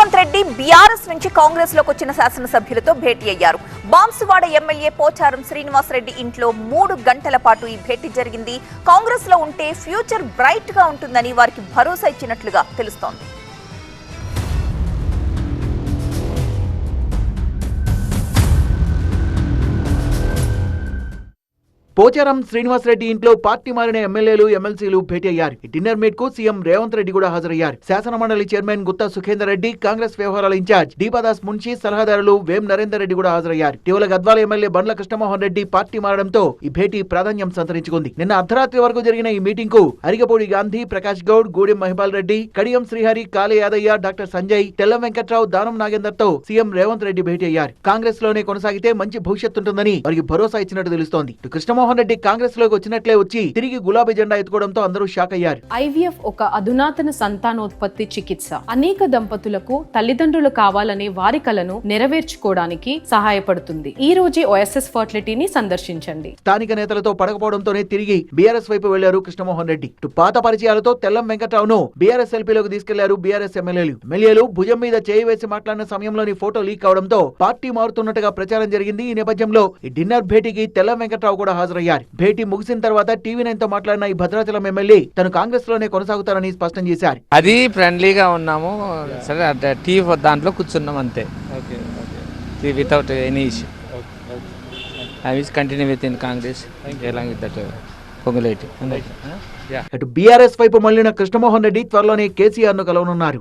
Revanth Reddy BRS నుంచి కాంగ్రెస్లోకి వచ్చిన శాసనసభ్యులతో భేటీ అయ్యారు. బాన్సువాడ ఎమ్మెల్యే పోచారం శ్రీనివాస్ రెడ్డి ఇంట్లో మూడు గంటల పాటు ఈ భేటీ జరిగింది. కాంగ్రెస్లో ఉంటే ఫ్యూచర్ బ్రైట్గా ఉంటుందని వారికి భరోసా ఇచ్చినట్లుగా తెలుస్తోంది. పోచారం శ్రీనివాసరెడ్డి ఇంట్లో పార్టీ మారిన ఎమ్మెల్యేలు ఎమ్మెల్సీలు భేటీ అయ్యారు. ఈ డిన్నర్ మీట్కు సీఎం రేవంత్ రెడ్డి కూడా హాజరయ్యారు. శాసన మండలి చైర్మన్ గుత్తా సుఖేందర్ రెడ్డి కాంగ్రెస్ వ్యవహారాల ఇన్ఛార్జ్ దీపాదాస్ మున్షి సలహాదారులు వేం నరేందర్ రెడ్డి కూడా హాజరయ్యారు. ఇటీవల గద్వాల ఎమ్మెల్యే బండ్ల కృష్ణమోహన్ రెడ్డి పార్టీ మారడంతో ఈ భేటీ ప్రాధాన్యం సంతరించుకుంది. నిన్న అర్ధరాత్రి వరకు జరిగిన ఈ మీటింగ్కు అరిగపూడి గాంధీ ప్రకాష్ గౌడ్ గూడెం మహిపాల్ రెడ్డి కడియం శ్రీహరి కాళే యాదయ్య డాక్టర్ సంజయ్ తెల్లం వెంకట్రావు దానం నాగేందర్తో సీఎం రేవంత్ రెడ్డి భేటీ అయ్యారు. కాంగ్రెస్లోనే కొనసాగితే మంచి భవిష్యత్తు ఉంటుందని వారికి భరోసా ఇచ్చినట్టు తెలుస్తోంది. కృష్ణమోహన్ కృష్ణమోహన్ రెడ్డి కాంగ్రెస్లోకి వచ్చినట్లే వచ్చి తిరిగి గులాబీ జెండా ఎత్తుకోవడంతో అందరూ షాక్ అయ్యారు. ఐవీఎఫ్ ఒక అధునాతన సంతానోత్పత్తి చికిత్స. అనేక దంపతులకు తల్లిదండ్రులు కావాలనే వారి కలను నెరవేర్చుకోవడానికి సహాయపడుతుంది. ఈ రోజే ఓఎస్ఎస్ ఫర్టిలిటీని సందర్శించండి. స్థానిక నేతలతో పడకపోవడంతోనే తిరిగి బీఆర్ఎస్ వైపు వెళ్ళారు కృష్ణమోహన్ రెడ్డి. పాత పరిచయాలతో తెల్లం వెంకట్రావును బీఆర్ఎస్ ఎల్పీలోకి తీసుకెళ్ళారు బీఆర్ఎస్ ఎమ్మెల్యేలు. ఎమ్మెల్యేలు భుజం మీద చేయి వేసి మాట్లాడిన సమయంలోని ఫోటో లీక్ అవడంతో పార్టీ మారుతున్నట్టుగా ప్రచారం జరిగింది. ఈ నేపథ్యంలో ఈ డిన్నర్ భేటీకి తెల్లం వెంకట్రావు కూడా హాజరయ్యారు. భేటీ ముగిసిన తర్వాత టీవీ నైన్తో మాట్లాడిన ఈ భద్రాచలం ఎమ్మెల్యే తను కాంగ్రెస్లోనే కొనసాగుతారని స్పష్టం చేశారు. అది ఫ్రెండ్లీగా ఉన్నాము. సరే టీ దాంట్లో కూర్చున్నాం అంతే. Okay okay. Tea without any issue. I will continue with in Congress. Along with that Ponguleti. అటు బీఆర్ఎస్ వైపు మళ్ళిన కృష్ణమోహన్ రెడ్డి త్వరలోనే కేసీఆర్ను కలవనున్నారు.